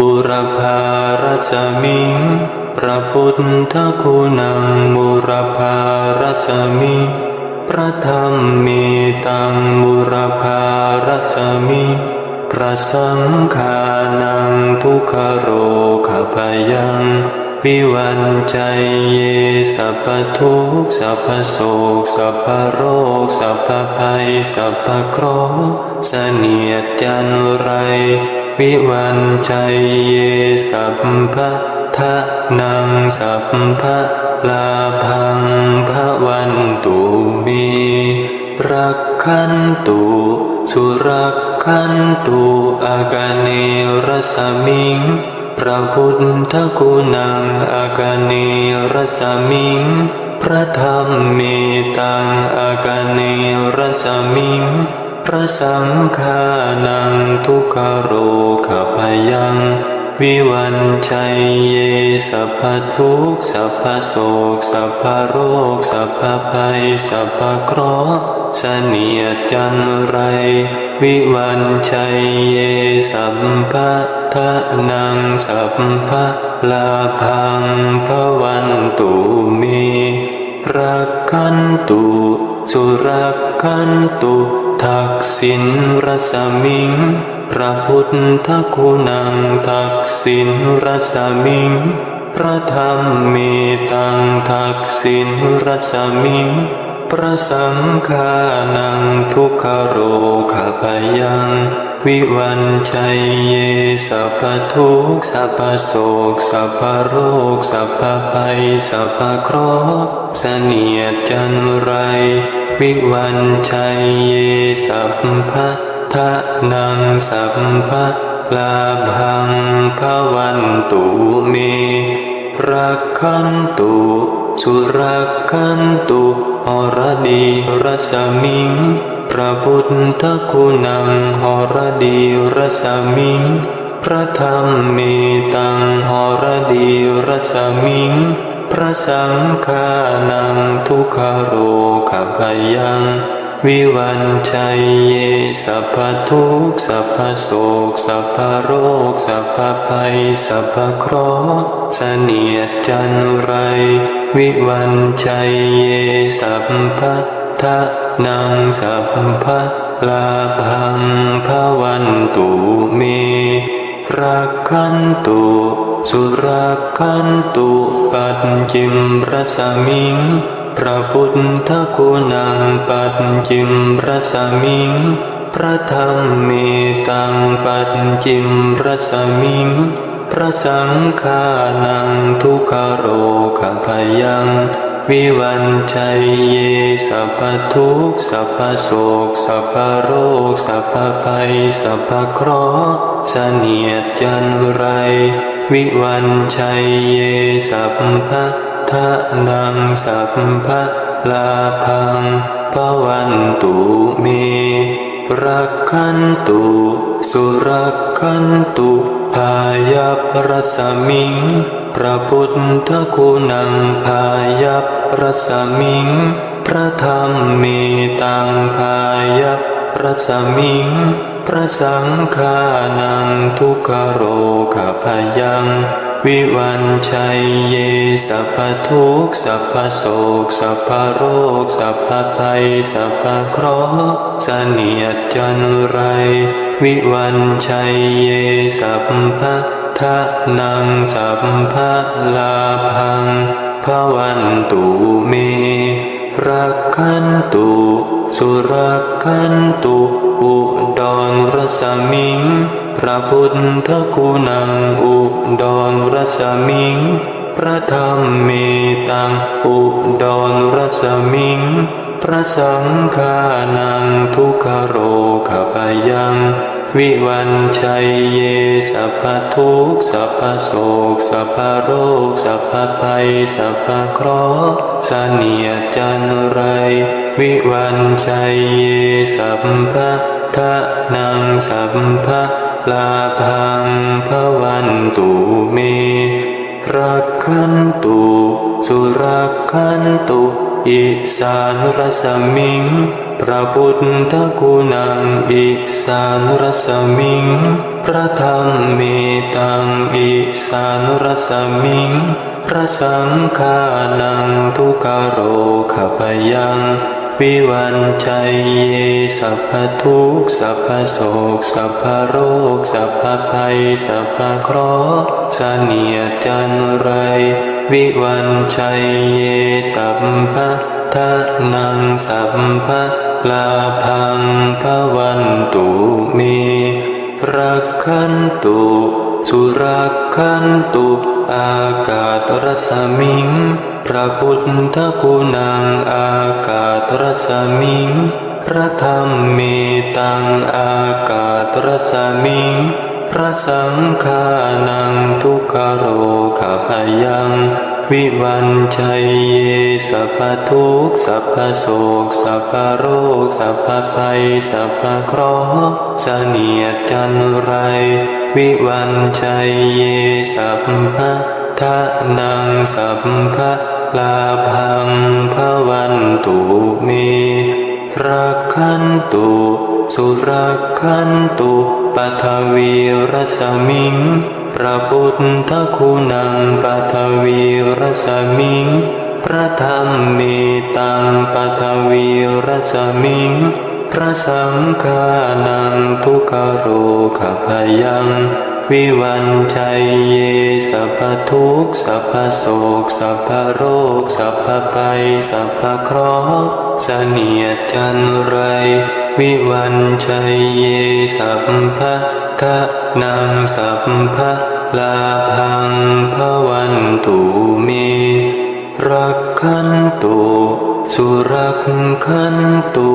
บุรพารัชมิงพระพุทธคุณังบุรพารัชมิพระธรรมมีตังบุรพารัชมิพระสังฆานังทุกขโรขพยังวิวันใจเยสัพพทุกสัพพโศกสัพพโรคสัพพภัยสัพพเคราะห์เสนียดจันไร วิวันชัยเยสัพพะทะนังสัพพะลาพังพระวันตุมีรักขันตุสุรักขันตุอากาเนรสมิงพระพุทธคุณังอากาเนรสมิงพระธรรมเมตังอากาเนรสมิง พระสังฆานังทุกขโรขพยัง วิวันชัยเยสัพพทุกสัพพโศกสัพพโรคสัพพภัยสัพพเคราะห์เสนียดจันไร วิวันชัยเยสัมภะทะนังสัพพะลาพังพวันตุเมรักขันตุสุรักขันตุ ทักษิณรสมิง พระพุทธคุณังทักษิณรสมิง พระธรรมเมตังทักษิณรสมิง พระสังฆานังทุกขโรขพยังวิวันชัยเยสัพพทุกสัพพโศกสัพพโรคสัพพภัยสัพพเคราะห์เสนียดจันไร วิวันชัยเยสัพพะทะนังสัพพะลาพังพระวันตุเมรักขันตุสุรักขันตุหรดีรสมิงพระพุทธคุณังหรดีรสมิงพระธรรมเมตังหรดีรสมิง พระสังฆานังทุกขโรขพยัง วิวันชัยเยสัพพทุกสัพพโศกสัพพโรคสัพพภัยสัพพเคราะห์เสนียดจันไร วิวันชัยเยสัพพทะนังสัพพะลาพังพระวันตุเมรักขันตุ สุรักขันตุปัจจิมรสมิง พระพุทธคุณังปัจจิมรสมิง พระธรรมเมตังปัจจิมรสมิง พระสังฆานังทุกขโรขพยังวิวันชัยเยสัพพทุกสัพพโศกสัพพโรคสัพพภัยสัพพเคราะห์เสนียดจันไร วิวันชัยเยสัพพะทะนังสัพพะลาพังพวันตุเมรักขันตุสุรักขันตุพายาพระสมิง พระพุทธคุณังพายาพระสมิง พระธรรมเมตังพายาพระสมิง ระสังฆานังทุกขโรขพยัง วิวันชัยเยสัพพทุกสัพพโศกสัพพโรคสัพพภัยสัพพเคราะห์เนียดจันไร วิวันชัยเยสัพพะทะนังสัพพะลาพังพระวันตุเมรักขันตุสุรักขันตุ อุดรรสมิง พระพุทธคุณังอุดรรสมิง พระธรรมเมตังอุดรรสมิง พระสังฆานังทุกขโรขปยัง วิวันชัยเยสัพพทุกสัพพโศกสัพพโรคสัพพภัยสัพพเคราะห์เนียจันไร วิวันชัยเยสัพพะทะนังสัพพะลาพังพะวันตุเมรักขันตุสุรักขันตุอิสานรสมิง พระพุทธคุณังอิสานรสมิง พระธรรมเมตังอิสานุรสมิง พระสังฆานังทุกโรขพยังวิวันชัยเยสัพพทุกสัพพโศกสัพพโรค สัพพภัย สัพพเคราะห์เสนียจันไร วิวันชัยเยสัพพะทะนังสัพพะ ลาพังพวันตุเมรักขันตุสุรักขันตุอากาศรสมิง พระพุทธคุณังอากาศรสมิง พระธรรมเมตังอากาศรสมิง พระสังฆานังทุกขโรขพยัง วิวันชัยเยสัพพทุกสัพพโศกสัพพโรคสัพพภัยสัพพเคราะห์เสนียดจันไร วิวันชัยเยสัพพะทะนังสัพพะลาพังพวันตุเมรักขันตุสุรักขันตุปัทวีรสมิง พระพุทธคุณังปัทวีรสมิง พระธรรมเมตังปัทวีรสมิง พระสังฆานังทุกขโรขพยัง วิวันชัยเยสัพพทุกสัพพโศกสัพพโรคสัพพภัยสัพพเคราะห์เสนียดจันไร วิวันชัยเยสัพพะทะ นังสัพพะลาพังพวันตุมีรักขันตุสุรักขันตุ